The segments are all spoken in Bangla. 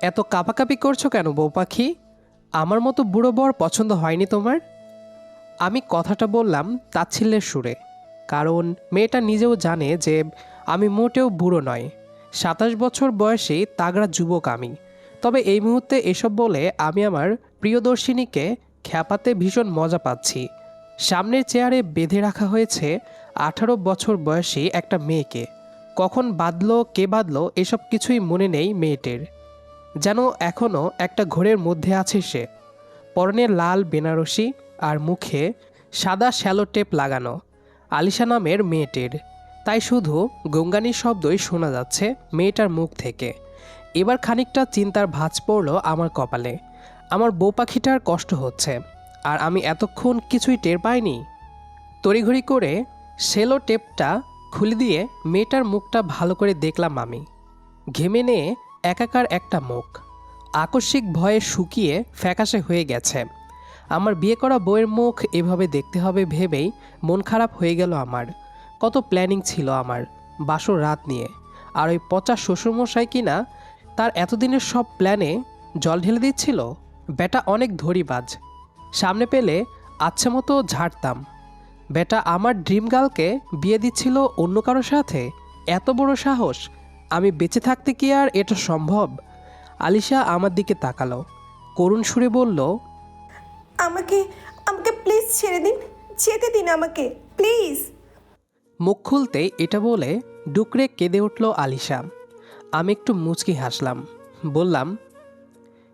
এত কাপাকাপি করছ কেন, বউ পাখি? আমার মতো বুড়ো বর পছন্দ হয়নি তোমার? আমি কথাটা বললাম তাচ্ছিল্যের সুরে, কারণ মেয়েটা নিজেও জানে যে আমি মোটেও বুড়ো নয়। সাতাশ বছর বয়সী তাগড়া যুবক আমি। তবে এই মুহূর্তে এসব বলে আমি আমার প্রিয়দর্শিনীকে খ্যাপাতে ভীষণ মজা পাচ্ছি। সামনের চেয়ারে বেঁধে রাখা হয়েছে আঠারো বছর বয়সী একটা মেয়েকে। কখন বাঁধলো, কে বাঁধলো, এসব কিছুই মনে নেই মেয়েটের। যেন এখনও একটা ঘোরের মধ্যে আছে সে। পরনে লাল বেনারসি আর মুখে সাদা শ্যালো টেপ লাগানো। আলিশা নামের মেয়েটির। তাই শুধু গঙ্গানি শব্দই শোনা যাচ্ছে মেয়েটার মুখ থেকে। এবার খানিকটা চিন্তার ভাঁজ পড়ল আমার কপালে। আমার বউ পাখিটার কষ্ট হচ্ছে, আর আমি এতক্ষণ কিছুই টের পাইনি। তড়িঘড়ি করে সেলো টেপটা খুলে দিয়ে মেয়েটার মুখটা ভালো করে দেখলাম আমি। ঘেমে নিয়ে একাকার একটা মুখ। আকস্মিক ভয়ে শুকিয়ে ফ্যাকাশে হয়ে গেছে। আমার বিয়ে করা বউয়ের মুখ এভাবে দেখতে হবে ভেবেই মন খারাপ হয়ে গেল আমার। কত প্ল্যানিং ছিল আমার, বাসর রাত নিয়ে। আর ওই পচা শ্বশুরমশাই কিনা তার এতদিনের সব প্ল্যানে জল ঢেলে দিচ্ছিল? বেটা অনেক ধরিবাজ। সামনে পেলে আচ্ছা মতো ঝাড়তাম। বেটা আমার ড্রিম গার্লকে বিয়ে দিচ্ছিল অন্য কারোর সাথে? এত বড় সাহস আমি বেঁচে থাকতে কি আর এটা সম্ভব? আলিশা আমার দিকে তাকালো। করুণ সুরে বলল আমাকে আমাকে প্লিজ ছেড়ে দিন। যেতে দিন আমাকে প্লিজ মুখ খুলতে এটা বলে ডুকরে কেঁদে উঠল আলিশা। আমি একটু মুচকি হাসলাম। বললাম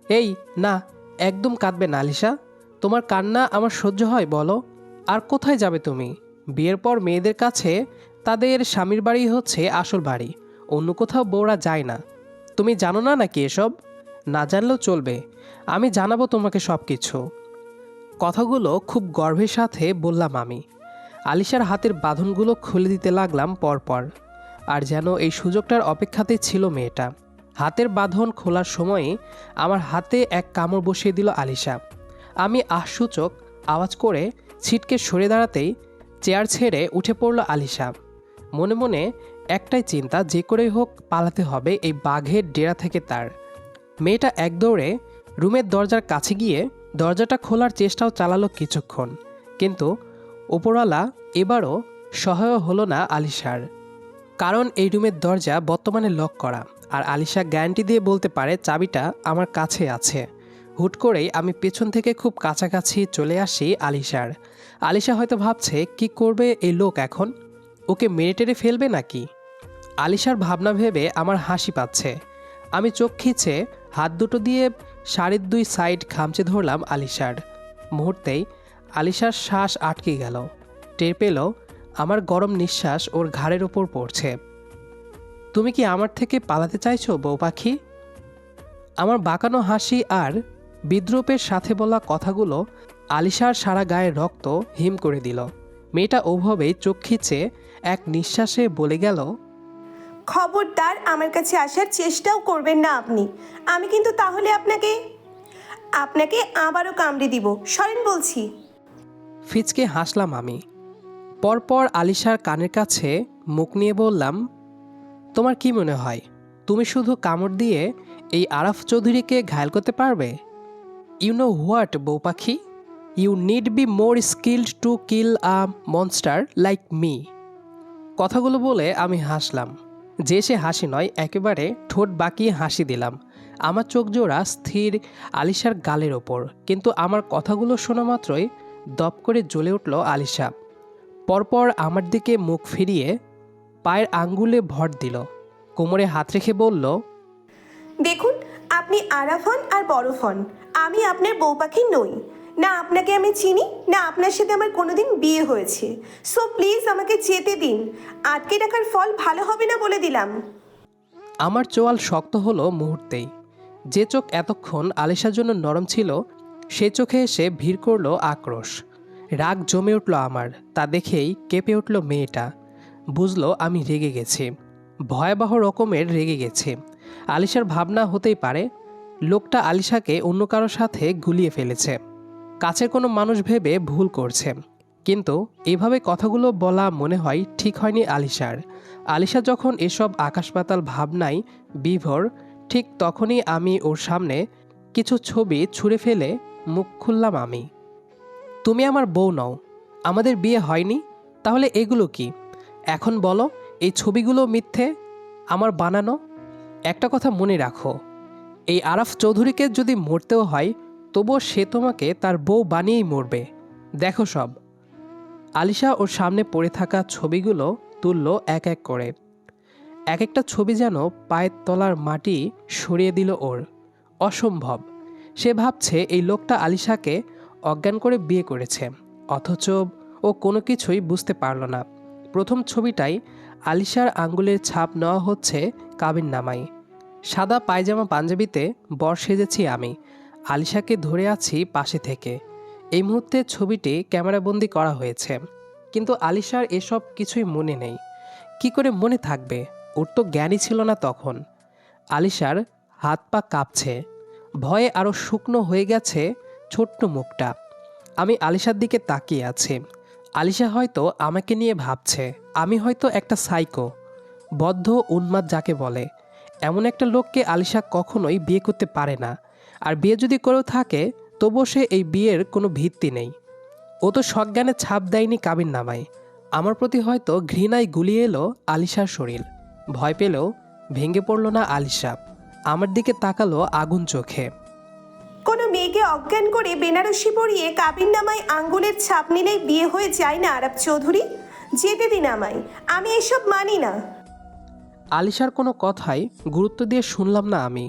এই না একদম কাঁদবে না আলিশা। তোমার কান্না আমার সহ্য হয় বলো। আর কোথায় যাবে তুমি? বিয়ের পর মেয়েদের কাছে তাদের স্বামীর বাড়ি হচ্ছে আসল বাড়ি। অন্য কোথাও বউরা যায় না। তুমি জানো না নাকি এসব? না জানলেও চলবে। আমি জানাব তোমাকে সব কিছু কথাগুলো খুব গর্বের সাথে বললাম আমি। আলিশার হাতের বাঁধনগুলো খুলে দিতে লাগলাম পরপর। আর যেন এই সুযোগটার অপেক্ষাতেই ছিল মেয়েটা। হাতের বাঁধন খোলার সময়ে আমার হাতে এক কামড় বসিয়ে দিল আলিশা। আমি আশসূচক আওয়াজ করে ছিটকে সরে দাঁড়াতেই চেয়ার ছেড়ে উঠে পড়ল আলিশা। মনে মনে একটাই চিন্তা, যে করেই হোক পালাতে হবে এই বাঘের ডেরা থেকে তার। মেয়েটা এক দৌড়ে রুমের দরজার কাছে গিয়ে দরজাটা খোলার চেষ্টাও চালালো কিছুক্ষণ। কিন্তু ওপরওয়ালা এবারও সহায় হলো না আলিশার। কারণ এই রুমের দরজা বর্তমানে লক করা, আর আলিশা গ্যারান্টি দিয়ে বলতে পারে, চাবিটা আমার কাছে আছে। হুট করেই আমি পেছন থেকে খুব কাছাকাছি চলে আসি আলিশার। আলিশা হয়তো ভাবছে, কি করবে এই লোক এখন? ওকে মেরে টেরে ফেলবে নাকি? আলিশার ভাবনা ভেবে আমার হাসি পাচ্ছে। আমি চোখ খিচে হাত দুটো দিয়ে শাড়ির দুই সাইড খামচে ধরলাম আলিশার। মুহূর্তেই আলিশার শ্বাস আটকে গেল। টের পেল আমার গরম নিঃশ্বাস ওর ঘাড়ের ওপর পড়ছে। তুমি কি আমার থেকে পালাতে চাইছো, বউ পাখি? আমার বাঁকানো হাসি আর বিদ্রুপের সাথে বলা কথাগুলো আলিশার সারা গায়ের রক্ত হিম করে দিল। মেয়েটা ওভাবেই চোখ খিচে এক নিঃশ্বাসে বলে গেল খবরদার আমার কাছে আসার চেষ্টাও করবেন না আপনি। আমি কিন্তু তাহলে আপনাকে আপনাকে আবারও কামড়ে দিব। সরেন বলছি। ফিচকে হাসলাম আমি। পরপর আলিশার কানের কাছে মুখ নিয়ে বললাম, তোমার কি মনে হয়, তুমি শুধু কামড় দিয়ে এই আরাফ চৌধুরীকে ঘায়ল করতে পারবে? ইউ নো হোয়াট বউ পাখি? You need be more skilled to kill a monster like me কথাগুলো বলে আমি হাসলাম। যে সে হাসি নয়, একেবারে ঠোঁট বাঁকিয়ে হাসি দিলাম। আমার চোখ জোড়া স্থির আলিশার গালের ওপর, কিন্তু আমার কথাগুলো শোনা মাত্রই দপ করে জ্বলে উঠল আলিশা। পরপর আমার দিকে মুখ ফিরিয়ে পায়ের আঙ্গুলে ভর দিল। কোমরে হাত রেখে বলল, দেখুন, আপনি আরাফ হন আর বরফ হন আমি আপনার বউ পাখি নই। না, আপনাকে আমি চিনি। না, আপনার সাথে আমার কোনোদিন বিয়ে হয়েছে। সো প্লিজ আমাকে যেতে দিন। আটকে রাখার ফল ভালো হবে না বলে দিলাম। আমার চোয়াল শক্ত হলো মুহূর্তেই। যে চোখ এতক্ষণ আলিশার জন্য নরম ছিল, সে চোখে এসে ভিড় করল আক্রোশ। রাগ জমে উঠল আমার, তা দেখেই কেঁপে উঠল মেয়েটা। বুঝলো আমি রেগে গেছি। ভয়াবহ রকমের রেগে গেছে। আলিশার ভাবনা হতেই পারে, লোকটা আলিশাকে অন্য কারোর সাথে গুলিয়ে ফেলেছে। কাছের কোনো মানুষ ভেবে ভুল করছে। কিন্তু এভাবে কথাগুলো বলা মনে হয় ঠিক হয়নি আলিশার। আলিশা যখন এসব আকাশ পাতাল ভাবনায় বিভোর, ঠিক তখনই আমি ওর সামনে কিছু ছবি ছুঁড়ে ফেলে মুখ খুললাম আমি। তুমি আমার বউ নও, আমাদের বিয়ে হয়নি? তাহলে এগুলো কি? এখন বলো, এই ছবিগুলো মিথ্যে? আমার বানানো? একটা কথা মনে রাখো, এই আরাফ চৌধুরীকে যদি মরতেও হয় তবুও সে তোমাকে তার বউ বানিয়েই মরবে। দেখো সব। আলিশা ওর সামনে পড়ে থাকা ছবিগুলো তুলল এক এক করে। এক একটা ছবি যেন পায়ের তলার মাটি সরিয়ে দিল ওর। অসম্ভব। সে ভাবছে এই লোকটা আলিশাকে অজ্ঞান করে বিয়ে করেছে। অথচ ও কোনো কিছুই বুঝতে পারল না। প্রথম ছবিটাই আলিশার আঙ্গুলের ছাপ নেওয়া হচ্ছে কাবিন নামাই। সাদা পায়জামা পাঞ্জাবিতে বর সেজেছি আমি। আলিশাকে ধরে আছি পাশে থেকে। এই মুহূর্তে ছবিটি ক্যামেরাবন্দি করা হয়েছে। কিন্তু আলিশার এসব কিছুই মনে নেই। কি করে মনে থাকবে? ওর তো জ্ঞানই ছিল না তখন। আলিশার হাত পা কাঁপছে। ভয়ে আরও শুকনো হয়ে গেছে ছোট্ট মুখটা। আমি আলিশার দিকে তাকিয়ে আছি। আলিশা হয়তো আমাকে নিয়ে ভাবছে। আমি হয়তো একটা সাইকো। বদ্ধ উন্মাদ যাকে বলে। এমন একটা লোককে আলিশা কখনোই বিয়ে করতে পারে না। আর বিয়ে যদি করেও থাকে তবুও সে এই বিয়ের কোনো ভিত্তি নেই। ও তো সজ্ঞানে ছাপ দেয়নি কাবিন নামায়। আমার প্রতি হয়তো ঘৃণায় গুলিয়ে এলো আলিশার শরীর। ভয় পেলেও ভেঙে পড়ল না আলিশা। আমার দিকে তাকালো আগুন চোখে। কোনো মেয়েকে অজ্ঞান করে বেনারসি পরিয়ে কাবিন নামায় আঙ্গুলের ছাপ নিলেই বিয়ে হয়ে যায় না আরব চৌধুরী? যেতে দিন আমায় আমি এসব মানি না। আলিশার কোনো কথাই গুরুত্ব দিয়ে শুনলাম না আমি।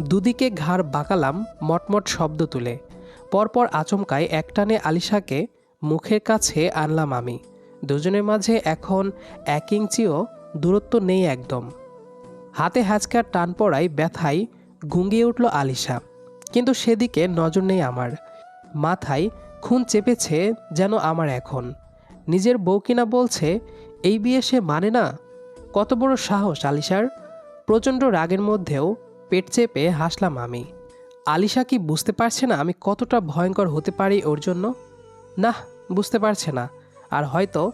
দুদিকে ঘাড় বাঁকালাম, মটমট শব্দ তুলে। পরপর আচমকায় একটানে আলিশাকে মুখের কাছে আনলাম আমি। দুজনের মাঝে এখন এক ইঞ্চিও দূরত্ব নেই একদম। হাতে হ্যাচকার টান পড়ায় ব্যথায় গুঙ্গিয়ে উঠল আলিশা। কিন্তু সেদিকে নজর নেই আমার। মাথায় খুন চেপেছে যেন আমার এখন। নিজের বউ কিনা বলছে, এই বিয়ে সে মানে না? কত বড় সাহস আলিশার। প্রচণ্ড রাগের মধ্যেও পেট চেপে হাসলাম আমি। আলিশা কি বুঝতে পারছে না আমি কতটা ভয়ঙ্কর হতে পারি ওর জন্য? না, বুঝতে পারছে না। আর হয়তো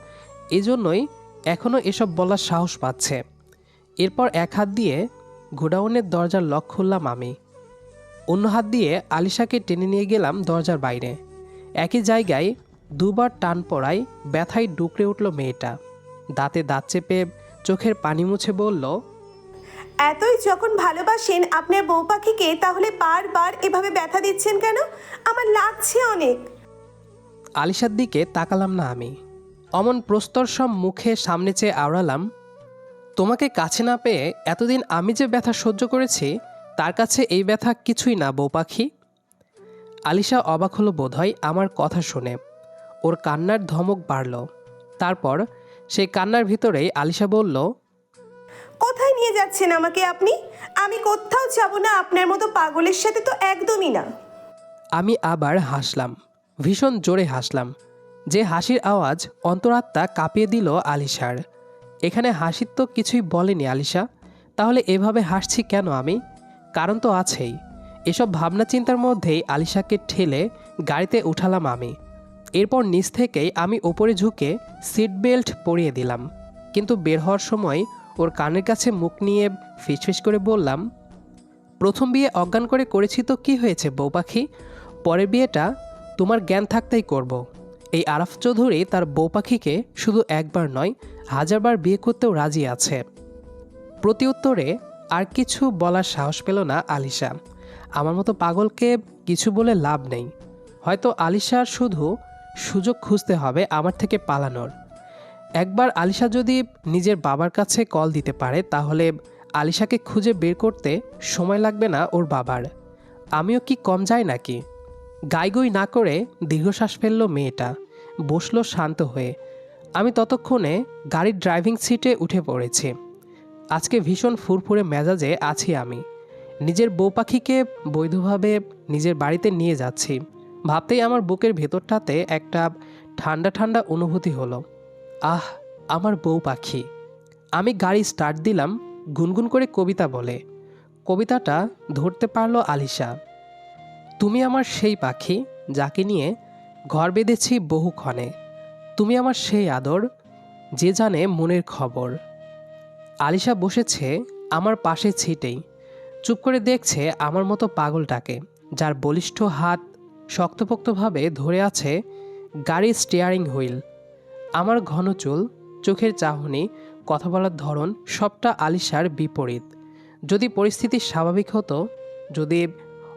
এজন্যই এখনও এসব বলার সাহস পাচ্ছে। এরপর এক হাত দিয়ে গোডাউনের দরজার লক খুললাম আমি। অন্য হাত দিয়ে আলিশাকে টেনে নিয়ে গেলাম দরজার বাইরে। একই জায়গায় দুবার টান পড়ায় ব্যথায় ডুকরে উঠল মেয়েটা। দাঁতে দাঁত চেপে চোখের পানি মুছে বলল এতই যখন ভালোবাসেন আপনার বউ পাখিকে, তাহলে বারবার এভাবে ব্যথা দিচ্ছেন কেন? আমার লাগছে অনেক। আলিশার দিকে তাকালাম না আমি। অমন প্রস্তর সব মুখে সামনে চেয়ে আওড়ালাম, তোমাকে কাছে না পেয়ে এতদিন আমি যে ব্যথা সহ্য করেছি, তার কাছে এই ব্যথা কিছুই না, বউ পাখি? আলিশা অবাক হলো বোধহয় আমার কথা শুনে। ওর কান্নার ধমক বাড়ল। তারপর সেই কান্নার ভিতরেই আলিশা বলল কোথায় নিয়ে যাচ্ছেন আমাকে আপনি? আমি কোথাও যাব না, আপনার মতো পাগলের সাথে তো একদমই না। আমি আবার হাসলাম, ভীষণ জোরে হাসলাম। যে হাসির আওয়াজ অন্তরাত্মা কাঁপিয়ে দিল আলিশার। এখানে হাসির তো কিছুই বলেনি আলিশা, তাহলে এভাবে হাসছি কেন আমি? কারণ তো আছেই। এসব ভাবনা চিন্তার মধ্যেই আলিশাকে ঠেলে গাড়িতে উঠালাম আমি। এরপর নিচ থেকেই আমি ওপরে ঝুঁকে সিট বেল্ট পরিয়ে দিলাম। কিন্তু বের হওয়ার সময় ওর কানের কাছে মুখ নিয়ে ফিসফিস করে বললাম, প্রথম বিয়ে অজ্ঞান করে করেছি তো কি হয়েছে, বউ পাখি? পরের বিয়েটা তোমার জ্ঞান থাকতেই করব। এই আরাফ চৌধুরী তার বউ পাখিকে শুধু একবার নয়, হাজারবার বিয়ে করতেও রাজি আছে। প্রতি উত্তরে আর কিছু বলার সাহস পেল না আলিশা। আমার মতো পাগলকে কিছু বলে লাভ নেই। হয়তো আলিশার শুধু সুযোগ খুঁজতে হবে আমার থেকে পালানোর। একবার আলিশা যদি নিজের বাবার কাছে কল দিতে পারে, তাহলে আলিশাকে খুঁজে বের করতে সময় লাগবে না ওর বাবার। আমিও কি কম যাই নাকি? গাইগই না করে দীর্ঘশ্বাস ফেলল মেয়েটা। বসল শান্ত হয়ে। আমি ততক্ষণে গাড়ির ড্রাইভিং সিটে উঠে পড়েছি। আজকে ভীষণ ফুরফুরে মেজাজে আছি আমি। নিজের বউ পাখিকে বৈধভাবে নিজের বাড়িতে নিয়ে যাচ্ছি। ভাবতেই আমার বুকের ভেতরটাতে একটা ঠান্ডা ঠান্ডা অনুভূতি হলো। আহ, আমার বউ পাখি। আমি গাড়ি স্টার্ট দিলাম, গুনগুন করে কবিতা বলে। কবিতাটা ধরতে পারল আলিশা। তুমি আমার সেই পাখি যাকে নিয়ে ঘর বেঁধেছি বহুক্ষণে। তুমি আমার সেই আদর, যে জানে মনের খবর। আলিশা বসেছে আমার পাশে ছিটেই। চুপ করে দেখছে আমার মতো পাগলটাকে, যার বলিষ্ঠ হাত শক্তপোক্তভাবে ধরে আছে গাড়ির স্টিয়ারিং হুইল আমার ঘন চুল, চোখের চাহনি, কথা বলার ধরন সবটা আলিশার বিপরীত। যদি পরিস্থিতি স্বাভাবিক হতো, যদি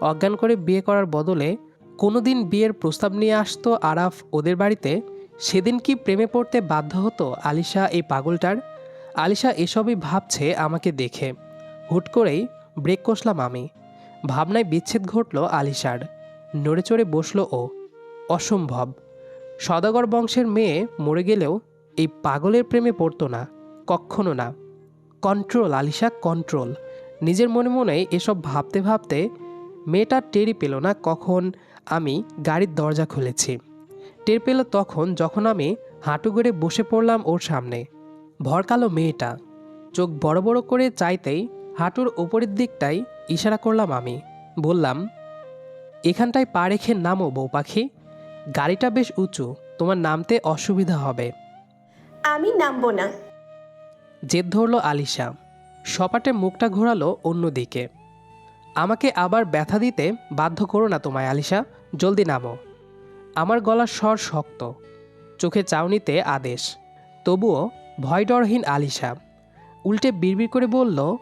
অজ্ঞান করে বিয়ে করার বদলে কোনোদিন বিয়ের প্রস্তাব নিয়ে আসতো আরাফ ওদের বাড়িতে, সেদিন কি প্রেমে পড়তে বাধ্য হতো আলিশা এই পাগলটার? আলিশা এসবই ভাবছে আমাকে দেখে। হুট করেই ব্রেক কষলাম আমি। ভাবনায় বিচ্ছেদ ঘটল আলিশার। নড়ে চড়ে বসল ও। অসম্ভব। সদাগর বংশের মেয়ে মরে গেলেও এই পাগলের প্রেমে পড়তো না কক্ষনো না। Control, Alisha, control. নিজের মনে মনে এসব ভাবতে ভাবতে মেয়েটা টেরি পেল না কখন আমি গাড়ির দরজা খুলেছি। টের পেল তখন যখন আমি হাঁটু গড়ে বসে পড়লাম ওর সামনে। ভরকালো মেয়েটা। চোখ বড় বড় করে চাইতেই হাঁটুর ওপরের দিকটাই ইশারা করলাম আমি। বললাম, এখানটায় পা রেখে নামো বউ পাখি। গাড়িটা বেশ উঁচু তোমার নামতে অসুবিধা হবে। আমি নামবো না। জেদ ধরল আলিশা। সপাটে মুখটা ঘোরালো অন্যদিকে। আমাকে আবার ব্যথা দিতে বাধ্য করো না তোমায় আলিশা। জলদি নামো। আমার গলার স্বর শক্ত। চোখে চাউনিতে আদেশ। তবুও ভয়ডরহীন আলিশা। উল্টে বিড়বিড় করে বলল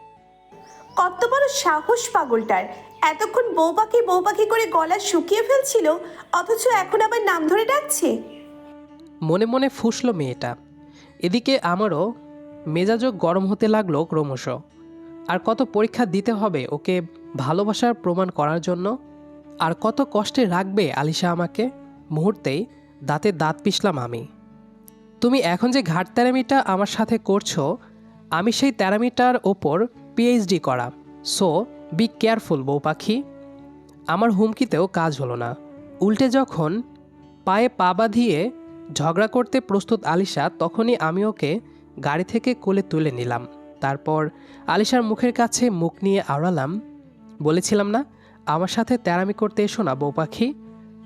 কত বড় সাহস পাগলটার। এতক্ষণ বউ পাখি বউ পাখি করে গলা শুকিয়ে ফেলছিল, অথচ এখন আবার নাম ধরে ডাকছে। মনে মনে ফুসলো মেয়েটা। এদিকে আমারও মেজাজও গরম হতে লাগল ক্রমশ। আর কত পরীক্ষা দিতে হবে ওকে ভালোবাসার প্রমাণ করার জন্য? আর কত কষ্টে রাখবে আলিশা আমাকে? মুহূর্তেই দাঁতে দাঁত পিষলাম আমি। তুমি এখন যে ঘাট তেরামিটা আমার সাথে করছ, আমি সেই তেরামিটার ওপর পিএইচডি করা। সো বি কেয়ারফুল বউ পাখি। আমার হুমকিতেও কাজ হলো না। উল্টে যখন পায়ে পা বাঁধিয়ে ঝগড়া করতে প্রস্তুত আলিশা, তখনই আমি ওকে গাড়ি থেকে কোলে তুলে নিলাম। তারপর আলিশার মুখের কাছে মুখ নিয়ে আওড়ালাম। বলেছিলাম না, আমার সাথে তেরামি করতে এসো না, বউ পাখি।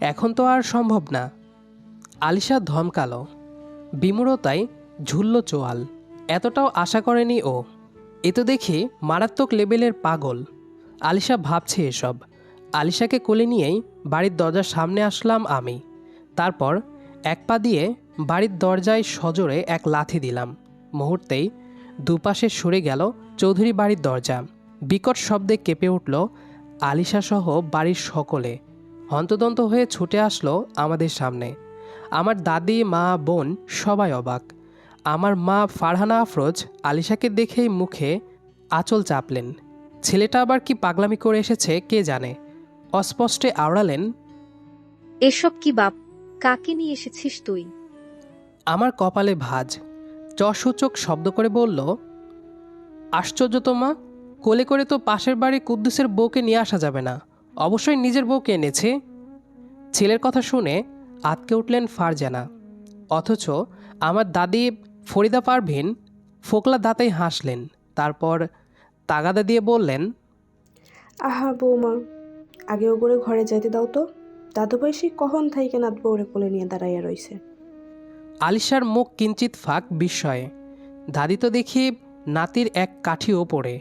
এখন তো আর সম্ভব না। আলিশা ধমকালো। বিমূরতায় ঝুলল চোয়াল। এতটাও আশা করেনি ও। এ তো দেখি মারাত্মক লেভেলের পাগল। আলিশা ভাবছে এসব। আলিশাকে কোলে নিয়েই বাড়ির দরজার সামনে আসলাম আমি। তারপর এক পা দিয়ে বাড়ির দরজায় সজোরে এক লাথি দিলাম। মুহূর্তেই দুপাশে সরে গেল চৌধুরী বাড়ির দরজা। বিকট শব্দে কেঁপে উঠল আলিশা সহ বাড়ির সকলে। হন্তদন্ত হয়ে ছুটে আসলো আমাদের সামনে। আমার দাদি, মা, বোন সবাই অবাক। আমার মা ফারহানা আফরোজ আলিশাকে দেখেই মুখে আঁচল চাপলেন। ছেলেটা আবার কি পাগলামি করে এসেছে কে জানে? অস্পষ্টে আওড়ালেন এসব কি বাপ কাকে নিয়ে এসেছিস তুই? আমার কপালে ভাজ। চসূচক শব্দ করে বলল আশ্চর্য তো মা কোলে করে তো পাশের বাড়ি কুদ্দুসের বউকে নিয়ে আসা যাবে না অবশ্যই নিজের বউকে এনেছে। ছেলের কথা শুনে আতকে উঠলেন ফারজানা অথচ আমার দাদি ফরিদা পারভিন ফোকলা দাঁতেই হাসলেন তারপর তাগাদা দিয়ে বললেন আহা বৌমা আগে ওপরে ঘরে যাইতে দাও তো। দাদু ভাই সে কখন থাইকে নাত বউরে কোলে নিয়ে দাঁড়াইয়া রইছে। আলিশার মুখ কিঞ্চিত ফাঁক বিস্ময়ে। দাদি তো দেখি নাতির এক কাঠি ওপরে।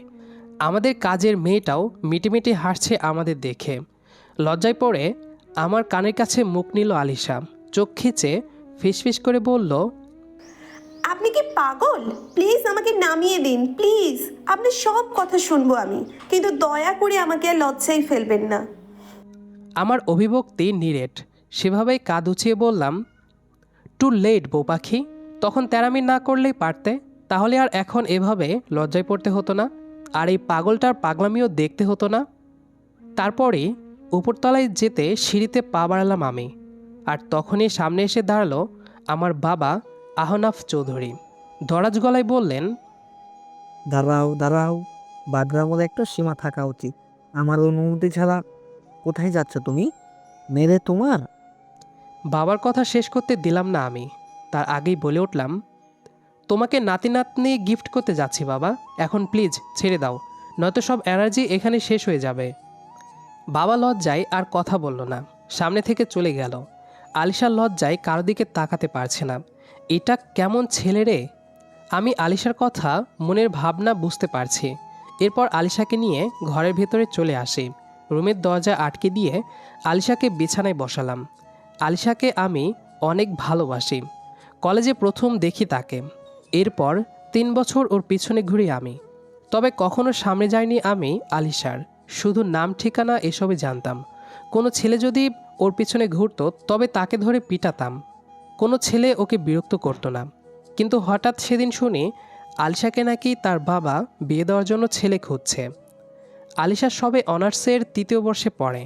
আমাদের কাজের মেয়েটাও মিটিমিটি হাসছে আমাদের দেখে। লজ্জায় পড়ে আমার কানের কাছে মুখ নিল আলিশা। চোখ খিচে ফিসফিস করে বলল পাগল? প্লিজ আমাকে নামিয়ে দিন প্লিজ আপনার সব কথা শুনব আমি, কিন্তু দয়া করে আমাকে আর লজ্জায় ফেলবেন না। আমার অভিভক্তি নিরেট। সেভাবেই কাঁধ উঁচিয়ে বললাম, টু লেট, বউ পাখি। তখন তেরামি না করলেই পারতে। তাহলে আর এখন এভাবে লজ্জায় পড়তে হতো না। আর এই পাগলটার পাগলামিও দেখতে হতো না। তারপরে উপরতলায় যেতে সিঁড়িতে পা বাড়ালাম আমি। আর তখনই সামনে এসে দাঁড়াল আমার বাবা আহনাফ চৌধুরী। দরাজ গলায় বললেন দাঁড়াও দাঁড়াও বাগড়ামোর একটা সীমা থাকা উচিত। আমার অনুমতি ছাড়া কোথায় যাচ্ছ তুমি? মেরে তোমার? বাবার কথা শেষ করতে দিলাম না আমি। তার আগেই বলে উঠলাম তোমাকে নাতি নাতনি গিফট করতে যাচ্ছি বাবা। এখন প্লিজ ছেড়ে দাও নয়তো সব এনার্জি এখানে শেষ হয়ে যাবে। বাবা লজ্জায় আর কথা বলল না। সামনে থেকে চলে গেল। আলিশার লজ্জায় কারও দিকে তাকাতে পারছে না। এটা কেমন ছেলে রে? আমি আলিশার কথা মনের ভাবনা বুঝতে পারছি। এরপর আলিশাকে নিয়ে ঘরের ভেতরে চলে আসি। রুমের দরজা আটকে দিয়ে আলিশাকে বিছানায় বসালাম। আলিশাকে আমি অনেক ভালোবাসি। কলেজে প্রথম দেখি তাকে। এরপর তিন বছর ওর পিছনে ঘুরি আমি। তবে কখনো সামনে যায়নি আমি আলিশার। শুধু নাম, ঠিকানা এসবে জানতাম। কোনো ছেলে যদি ওর পিছনে ঘুরতো, তবে তাকে ধরে পিটাতাম। কোনো ছেলে ওকে বিরক্ত করতো না। কিন্তু হঠাৎ সেদিন শুনি আলিশাকে নাকি তার বাবা বিয়ে দেওয়ার জন্য ছেলে খুঁজছে। আলিশা সবে অনার্সের তৃতীয় বর্ষে পড়ে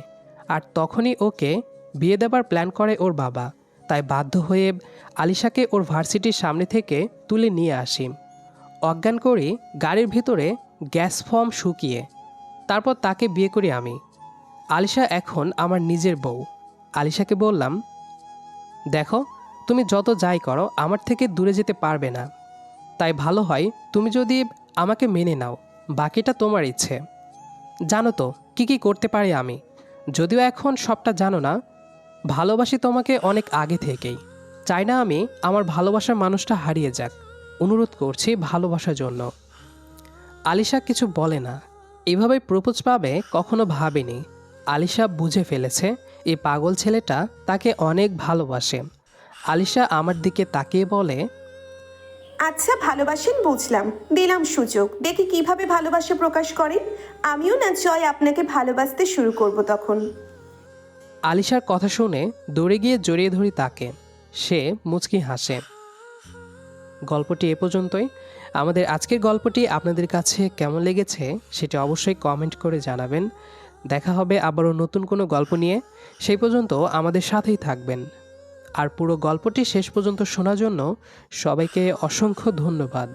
আর তখনই ওকে বিয়ে দেবার প্ল্যান করে ওর বাবা। তাই বাধ্য হয়ে আলিশাকে ওর ভার্সিটির সামনে থেকে তুলে নিয়ে আসি। অজ্ঞান করি গাড়ির ভিতরে গ্যাস ফর্ম শুকিয়ে তারপর তাকে বিয়ে করি আমি। আলিশা এখন আমার নিজের বউ। আলিশাকে বললাম, দেখো তুমি যত যাই করো, আমার থেকে দূরে যেতে পারবে না। তাই ভালো হয় তুমি যদি আমাকে মেনে নাও, বাকিটা তোমার ইচ্ছে। জানো তো, কি কি করতে পারি আমি? যদিও এখন সবটা জানো না, ভালোবাসি তোমাকে অনেক আগে থেকেই। চাই না আমি আমার ভালোবাসার মানুষটা হারিয়ে যাক। অনুরোধ করছি ভালোবাসার জন্য। আলিশা কিছু বলে না। এভাবে প্রপোজ পাবে কখনো ভাবেনি। আলিশা বুঝে ফেলেছে এই পাগল ছেলেটা তাকে অনেক ভালোবাসে। আলিশা আমার দিকে তাকিয়ে বলে আচ্ছা ভালোবাসেন বুঝলাম। দিলাম সুযোগ। দেখি কীভাবে ভালোবাসা প্রকাশ করেন আমিও না জয় আপনাকে ভালোবাসতে শুরু করব তখন। আলিশার কথা শুনে দৌড়ে গিয়ে জড়িয়ে ধরি তাকে। সে মুচকি হাসে। গল্পটি এ পর্যন্তই। আমাদের আজকের গল্পটি আপনাদের কাছে কেমন লেগেছে সেটা অবশ্যই কমেন্ট করে জানাবেন। দেখা হবে আবারও নতুন কোনো গল্প নিয়ে। সেই পর্যন্ত আমাদের সাথেই থাকবেন। আর পুরো গল্পটি শেষ পর্যন্ত শোনার জন্য সবাইকে অসংখ্য ধন্যবাদ।